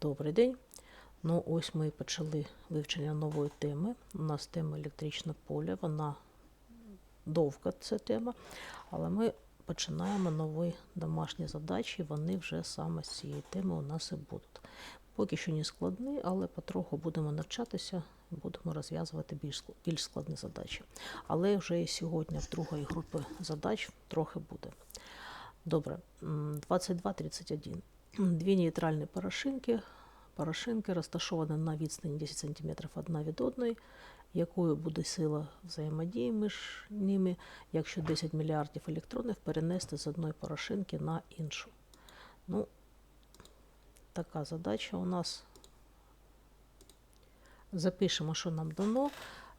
Добрий день. Ну, ось ми почали вивчення нової теми. У нас тема електричне поле, вона довга ця тема, але ми починаємо нові домашні задачі, вони вже саме з цієї теми у нас і будуть. Поки що не складні, але потроху будемо навчатися, будемо розв'язувати більш, більш складні задачі. Але вже і сьогодні в другої групи задач трохи буде. Добре, 22.31. Дві нейтральні порошинки. Порошинки розташовані на відстані 10 см одна від одної, якою буде сила взаємодії між ними, якщо 10 мільярдів електронів перенести з одної порошинки на іншу. Ну, така задача у нас. Запишемо, що нам дано.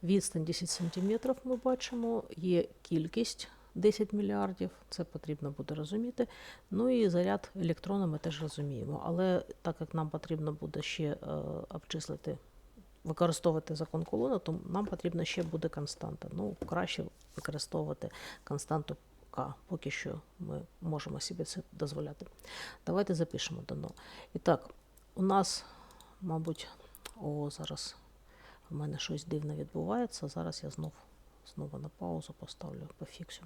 Відстань 10 см ми бачимо, є кількість 10 мільярдів, це потрібно буде розуміти. Ну і заряд електрона ми теж розуміємо. Але так як нам потрібно буде ще е, обчислити, використовувати закон Кулона, то нам потрібна ще буде константа. Ну, краще використовувати константу К. Поки що ми можемо собі це дозволяти. Давайте запишемо дано. І так, у нас, мабуть, о, зараз в мене щось дивне відбувається. Зараз я знов знову на паузу поставлю, пофіксю.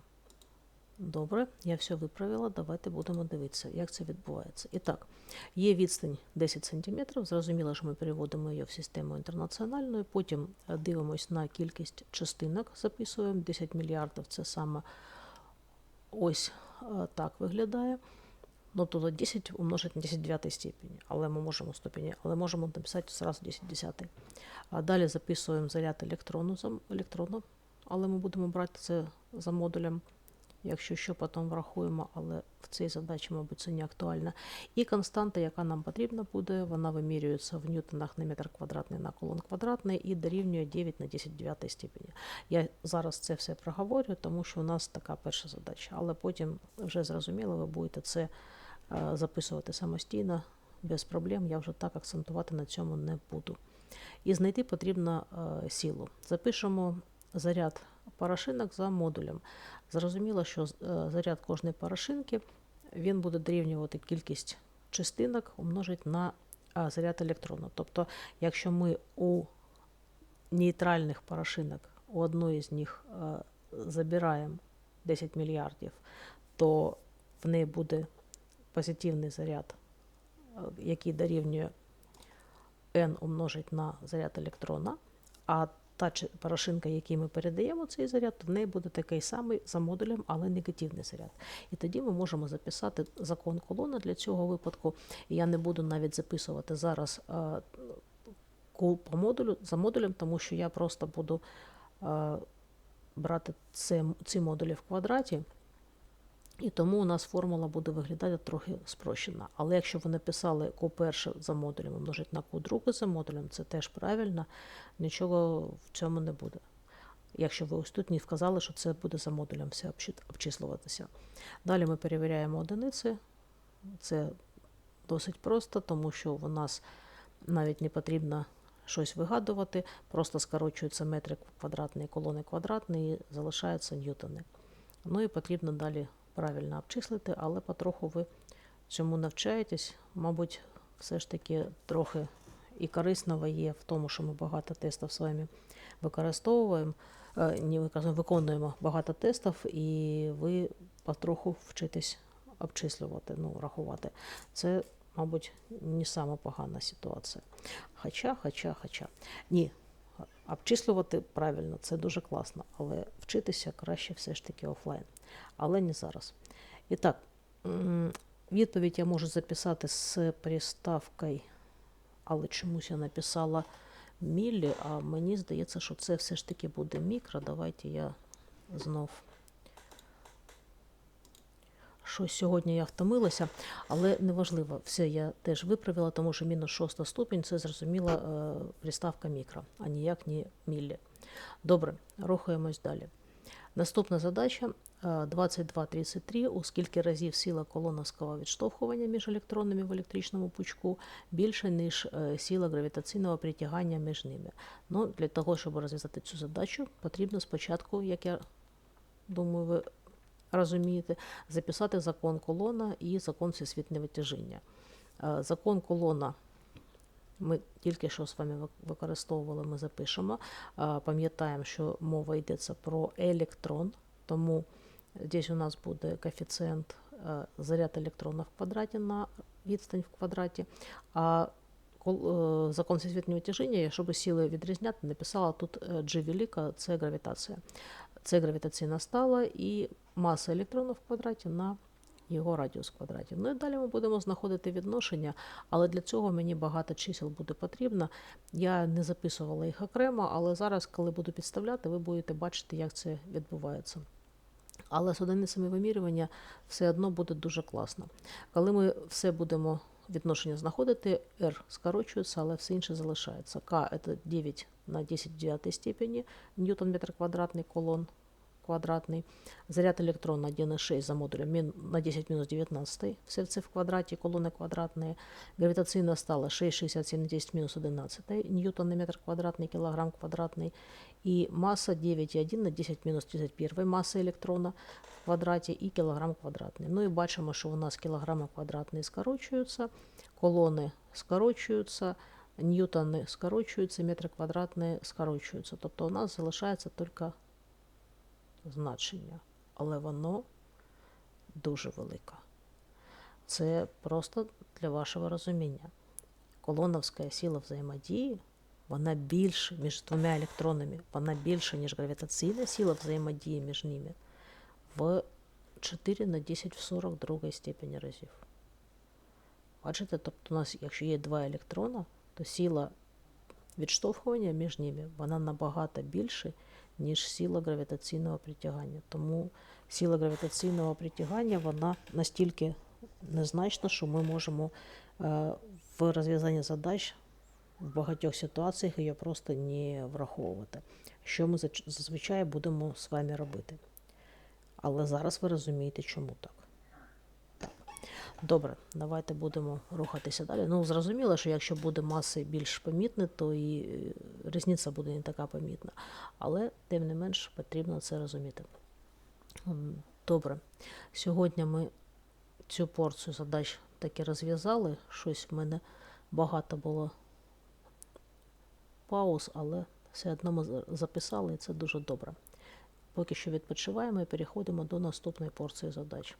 Добре, я все виправила. Давайте будемо дивитися, як це відбувається. І так, є відстань 10 см. Зрозуміло, що ми переводимо її в систему інтернаціональну. Потім е, дивимось на кількість частинок, записуємо 10 мільярдів. Це саме ось е, так виглядає. Ну, тобто 10 умножити на 10 в дев'ятій степені, але ми можемо ступені, але можемо написати зразу 10 десятий. А далі записуємо заряд електрону, електрону, але ми будемо брати це за модулем, якщо що потім врахуємо, але в цій задачі, мабуть, це не актуально. І константа, яка нам потрібна буде, вона вимірюється в ньютонах на метр квадратний на колон квадратний і дорівнює 9 на 10 в дев'ятій степені. Я зараз це все проговорю, тому що у нас така перша задача, але потім вже зрозуміло, ви будете це е, записувати самостійно, без проблем. Я вже так акцентувати на цьому не буду. І знайти потрібно е, силу. Запишемо заряд порошинок за модулем. Зрозуміло, що е, заряд кожної порошинки він буде дорівнювати кількість частинок умножить на е, заряд електрона. Тобто, якщо ми у нейтральних порошинок у одної з них е, забираємо 10 мільярдів, то в неї буде позитивний заряд, який дорівнює n умножить на заряд електрона, а та порошинка, якій ми передаємо цей заряд, то в неї буде такий самий за модулем, але негативний заряд. І тоді ми можемо записати закон колона для цього випадку. Я не буду навіть записувати зараз е, по модулю за модулем, тому що я просто буду е, брати це, ці модулі в квадраті. І тому у нас формула буде виглядати трохи спрощена. Але якщо ви написали ку перше за модулем умножить на ку друге за модулем, це теж правильно, нічого в цьому не буде. Якщо ви ось тут не вказали, що це буде за модулем все обчислюватися. Далі ми перевіряємо одиниці. Це досить просто, тому що у нас навіть не потрібно щось вигадувати, просто скорочуються метри квадратні, колони квадратні і залишаються ньютони. Ну і потрібно далі правильно обчислити, але потроху ви цьому навчаєтесь. Мабуть, все ж таки трохи і корисного є в тому, що ми багато тестів з вами використовуємо, не використовуємо, виконуємо багато тестів, і ви потроху вчитесь обчислювати, ну, рахувати. Це, мабуть, не сама погана ситуація. Хоча, хоча, хоча. Ні, обчислювати правильно, це дуже класно, але вчитися краще все ж таки офлайн. Але не зараз. І так, відповідь я можу записати з приставкою, але чомусь я написала мілі, а мені здається, що це все ж таки буде мікро. Давайте я знов. Щось сьогодні я втомилася, але неважливо, все я теж виправила, тому що мінус шоста ступінь це зрозуміла е, приставка мікро, а ніяк не міллі. Добре, рухаємось далі. Наступна задача е, 22.33. У скільки разів сила колоновського відштовхування між електронами в електричному пучку більше, ніж е, сила гравітаційного притягання між ними. Ну, для того, щоб розв'язати цю задачу, потрібно спочатку, як я думаю, ви розумієте, записати закон колона і закон всесвітнього тяжіння. Е, Закон колона Ми тільки що з вами використовували, ми запишемо. Пам'ятаємо, що мова йдеться про електрон, тому здесь у нас буде коефіцієнт е, заряд електрона в квадраті на відстань в квадраті. А е, закон всесвітнього тяжіння, щоб сили відрізняти, написала тут е, G велика, це гравітація. Це гравітаційна стала і маса електрона в квадраті на його радіус в квадраті. Ну і далі ми будемо знаходити відношення, але для цього мені багато чисел буде потрібно. Я не записувала їх окремо, але зараз, коли буду підставляти, ви будете бачити, як це відбувається. Але з одиницями вимірювання все одно буде дуже класно. Коли ми все будемо відношення знаходити, R скорочується, але все інше залишається. К це 9 на 10 в 9 степені, ньютон метр квадратний колон квадратний. Заряд електрона 1,6 за модулем на 10 мінус 19. Все це в квадраті, колони квадратні. Гравітаційна стала 6,67 на 10 мінус 11. Ньютон на метр квадратний, кілограм квадратний. І маса 9,1 на 10 мінус 31 маса електрона в квадраті і кілограм квадратний. Ну і бачимо, що у нас кілограми квадратні скорочуються, колони скорочуються, ньютони скорочуються, метри квадратні скорочуються. Тобто у нас залишається тільки значення, але воно дуже велике. Це просто для вашого розуміння. Колоновська сила взаємодії, вона більше між двома електронами, вона більше, ніж гравітаційна сила взаємодії між ними в 4 на 10 в 42 степені разів. Бачите, тобто у нас, якщо є два електрона, то сила відштовхування між ними вона набагато більше, ніж сила гравітаційного притягання. Тому сила гравітаційного притягання вона настільки незначна, що ми можемо е, в розв'язанні задач в багатьох ситуаціях її просто не враховувати. Що ми зазвичай будемо з вами робити. Але зараз ви розумієте, чому так. Добре, давайте будемо рухатися далі. Ну, зрозуміло, що якщо буде маси більш помітні, то і е, різниця буде не така помітна. Але, тим не менш, потрібно це розуміти. Добре. Сьогодні ми цю порцію задач таки розв'язали. Щось в мене багато було пауз, але все одно ми записали, і це дуже добре. Поки що відпочиваємо і переходимо до наступної порції задач.